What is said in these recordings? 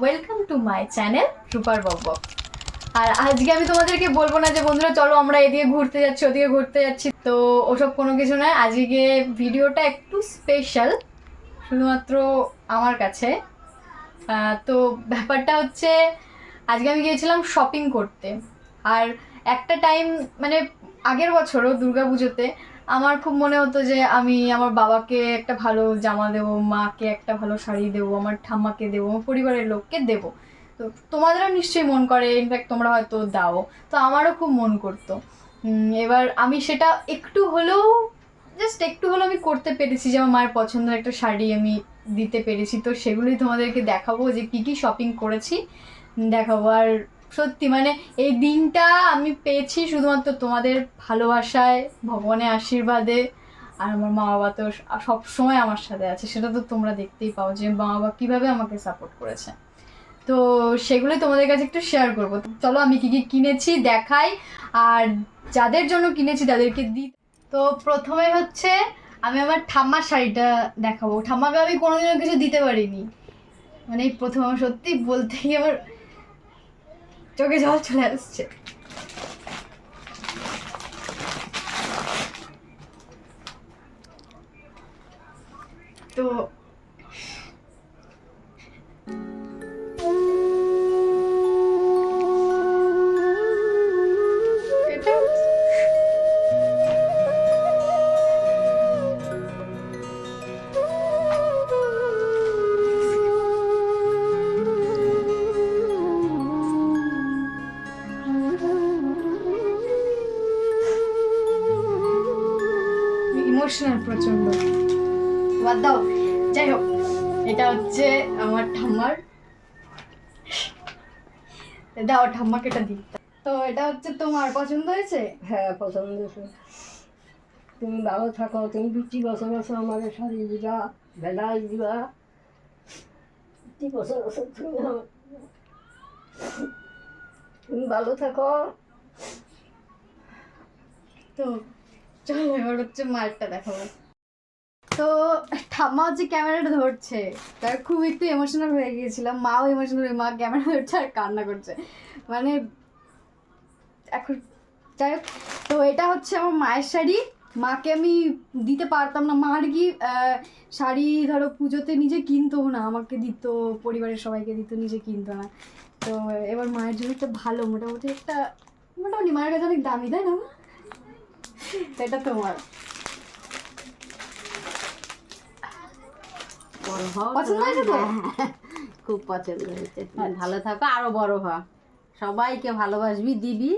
Welcome to my channel রূপার বব্ব আর আজকে আমি তোমাদেরকে বলব না যে, বন্ধুরা, চলো আমরা এদিকে ঘুরতে যাচ্ছি, ওদিকে ঘুরতে যাচ্ছি। তো ওসব কোনো কিছু নয়, আজকে ভিডিওটা একটু স্পেশাল শুধুমাত্র আমার কাছে। তো ব্যাপারটা হচ্ছে, আজকে আমি গিয়েছিলাম শপিং করতে। আর একটা টাইম মানে আগের বছরও দুর্গাপুজোতে আমার খুব মনে হতো যে আমি আমার বাবাকে একটা ভালো জামা দেবো, মাকে একটা ভালো শাড়ি দেবো, আমার ঠাম্মাকে দেবো, আমার পরিবারের লোককে দেবো। তো তোমাদেরও নিশ্চয়ই মন করে ইনফ্যাক্ট তোমরা হয়তো দাও। তো আমারও খুব মন করতো। এবার আমি সেটা একটু হলেও জাস্ট একটু হলেও আমি করতে পেরেছি যে আমার মায়ের পছন্দের একটা শাড়ি আমি দিতে পেরেছি। তো সেগুলোই তোমাদেরকে দেখাবো যে কী কী শপিং করেছি। দেখাবো। আর সত্যি মানে এই দিনটা আমি পেয়েছি শুধুমাত্র তোমাদের ভালোবাসায়, ভগবানের আশীর্বাদে, আর আমার মা বাবা তো সব সময় আমার সাথে আছে, সেটা তো তোমরা দেখতেই পাও যে মা বাবা কীভাবে আমাকে সাপোর্ট করেছে। তো সেগুলোই তোমাদের কাছে একটু শেয়ার করব। চলো আমি কি কি কিনেছি দেখাই, আর যাদের জন্য কিনেছি তাদেরকে দিই তো প্রথমে হচ্ছে আমি আমার ঠাম্মার শাড়িটা দেখাবো। ঠাম্মাকে আমি কোনোদিনও কিছু দিতে পারিনি। মানে প্রথম আমার সত্যি বলতে গিয়ে আমার চোখে জল চলে আসছে তো ইমোশনাল প্রচণ্ড বাদ দাও। যাই হোক এটা হচ্ছে আমার ঠাম্মার। দাও ঠাম্মাকে এটা দিই তো এটা হচ্ছে তোমার পছন্দ হয়েছে? হ্যাঁ পছন্দ হয়েছে। তুমি ভালো থাকো তুমি প্রতি বছর বছর আমাকে শাড়ি দিবা? ভেলাই দিবা? প্রতি বছর বছর তুমি তুমি ভালো থাকো। তো চলো, এবার হচ্ছে মায়েরটা দেখাবো। তো, ঠাম্মা হচ্ছে ক্যামেরাটা ধরছে। তার খুব একটু ইমোশনাল হয়ে গিয়েছিলাম। মাও ইমোশনাল মা ক্যামেরা ধরছে আর কান্না করছে। মানে এখন যাই হোক, তো এটা হচ্ছে আমার মায়ের শাড়ি। মাকে আমি দিতে পারতাম না। মার কি শাড়ি ধরো পুজোতে নিজে কিনতো না। আমাকে দিত, পরিবারের সবাইকে দিত, নিজে কিনতো না। তো এবার মায়ের জন্য একটা ভালো, মোটামুটি একটা, মোটামুটি মায়ের কাছে অনেক দামি, তাই না এটা তোমার। বড় হও পছন্দ হয়েছে তো? হ্যাঁ, খুব পছন্দ হয়েছে। ভালো থাকো আরও বড় হ সবাইকে ভালোবাসবি দিবি।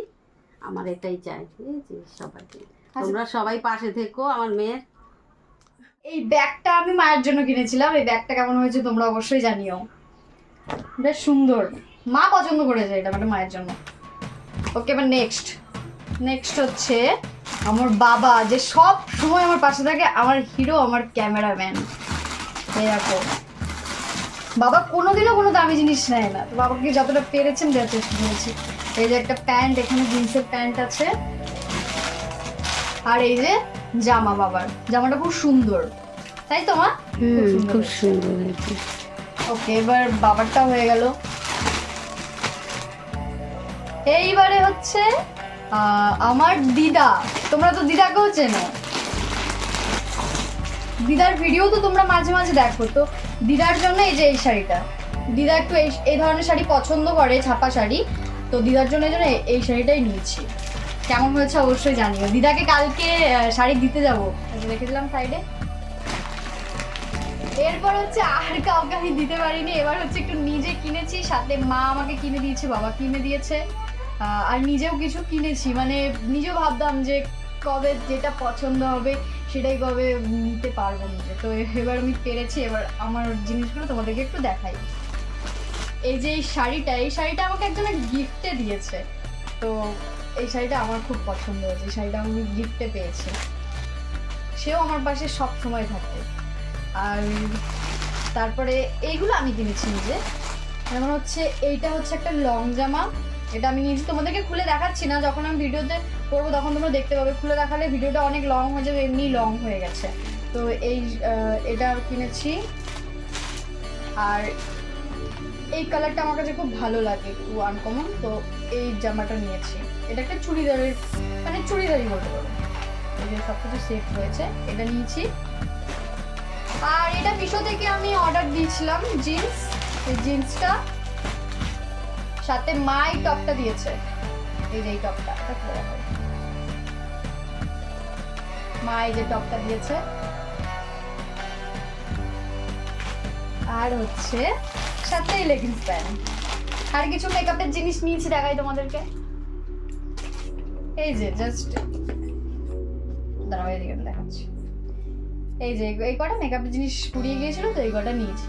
আমার এটাই চাই বুঝেছিস? সবাইকে। তোমরা সবাই পাশে থেকো আমার মেয়ের। এই ব্যাগটা আমি মায়ের জন্য কিনেছিলাম। এই ব্যাগটা কেমন হয়েছে তোমরা অবশ্যই জানিও। বেশ সুন্দর। মা পছন্দ করেছে এটা মানে মায়ের জন্য। ওকে এবার নেক্সট নেক্সট হচ্ছে আমার বাবা যে সব সময় আমার পাশে থাকে আমার হিরো আমার ক্যামেরাম্যান দেখো। বাবা কোনোদিনও কোনো দামি জিনিস নেয় না। তো বাবাকে যতটা পেরেছেন দেওয়ার চেষ্টা করেছি। এই যে একটা প্যান্ট এখানে জিন্সের প্যান্ট আছে। আর এই যে জামা বাবার। জামাটা খুব সুন্দর। তাই তো মা? খুব সুন্দর ওকে এবার বাবারটা হয়ে গেল। এইবারে হচ্ছে আমার দিদা, তোমরা তো দিদাকেও চেনো। দিদার ভিডিও তো তোমরা মাঝে মাঝে দেখো, তো দিদার জন্য এই যে এই শাড়িটা। দিদা একটু এই ধরনের শাড়ি পছন্দ করে, ছাপা শাড়ি, তো দিদার জন্য জন্য এই- শাড়িটাই নিয়েছি। কেমন হয়েছে অবশ্যই জানিও। দিদাকে কালকে শাড়ি দিতে যাব। রেখে দিলাম সাইডে এরপর হচ্ছে আর কাউকে আমি দিতে পারিনি। এবার হচ্ছে একটু নিজে কিনেছি, সাথে মা আমাকে কিনে দিয়েছে, বাবা কিনে দিয়েছে। আর নিজেও কিছু কিনেছি। মানে নিজেও ভাবতাম যে কবে যেটা পছন্দ হবে সেটাই কবে নিতে পারব নিজে। তো এবার আমি পেরেছি, এবার আমার জিনিসগুলো তোমাদেরকে একটু দেখাই। এই যে এই শাড়িটা এই শাড়িটা আমাকে একজনের গিফটে দিয়েছে। তো এই শাড়িটা আমার খুব পছন্দ হয়েছে, এই শাড়িটা আমি গিফটে পেয়েছি। সেও আমার পাশে সব সময় থাকে। আর তারপরে এইগুলো আমি কিনেছি নিজে। যেমন হচ্ছে, এইটা হচ্ছে একটা লং জামা। এটা আমি নিজে তোমাদেরকে খুলে দেখাচ্ছি না, যখন আমি ভিডিওতে করব তখন তোমরা দেখতে পাবে। খুলে দেখালে ভিডিওটা অনেক লং হয়ে যাবে, এমনি লং হয়ে গেছে। তো এই এটা কিনেছি। আর এই কালারটা আমার কাছে খুব ভালো লাগে একটু আনকমন তো এই জামাটা নিয়েছি। এটা একটা চুড়িদারের মানে চুড়িদারই বলতে পারো। এই সব কিছু সেফ হয়েছে, এটা নিয়েছি। আর এটা মিশো থেকে আমি অর্ডার দিয়েছিলাম জিন্স এই জিন্সটা সাথে মাই টপটা দিয়েছে। এই যে এই টপটা মা এই যে টপটা দিয়েছে। আর হচ্ছে সাথে লেগিংস প্যান্ট আর কিছু মেকআপের জিনিস নিয়েছি দেখাই তোমাদেরকে। এই যে জাস্ট দাঁড়াও, এদিকে দেখাচ্ছি। এই যে এই কটা মেকআপের জিনিস পুড়িয়ে গিয়েছিল তো, এই কটা নিয়েছি।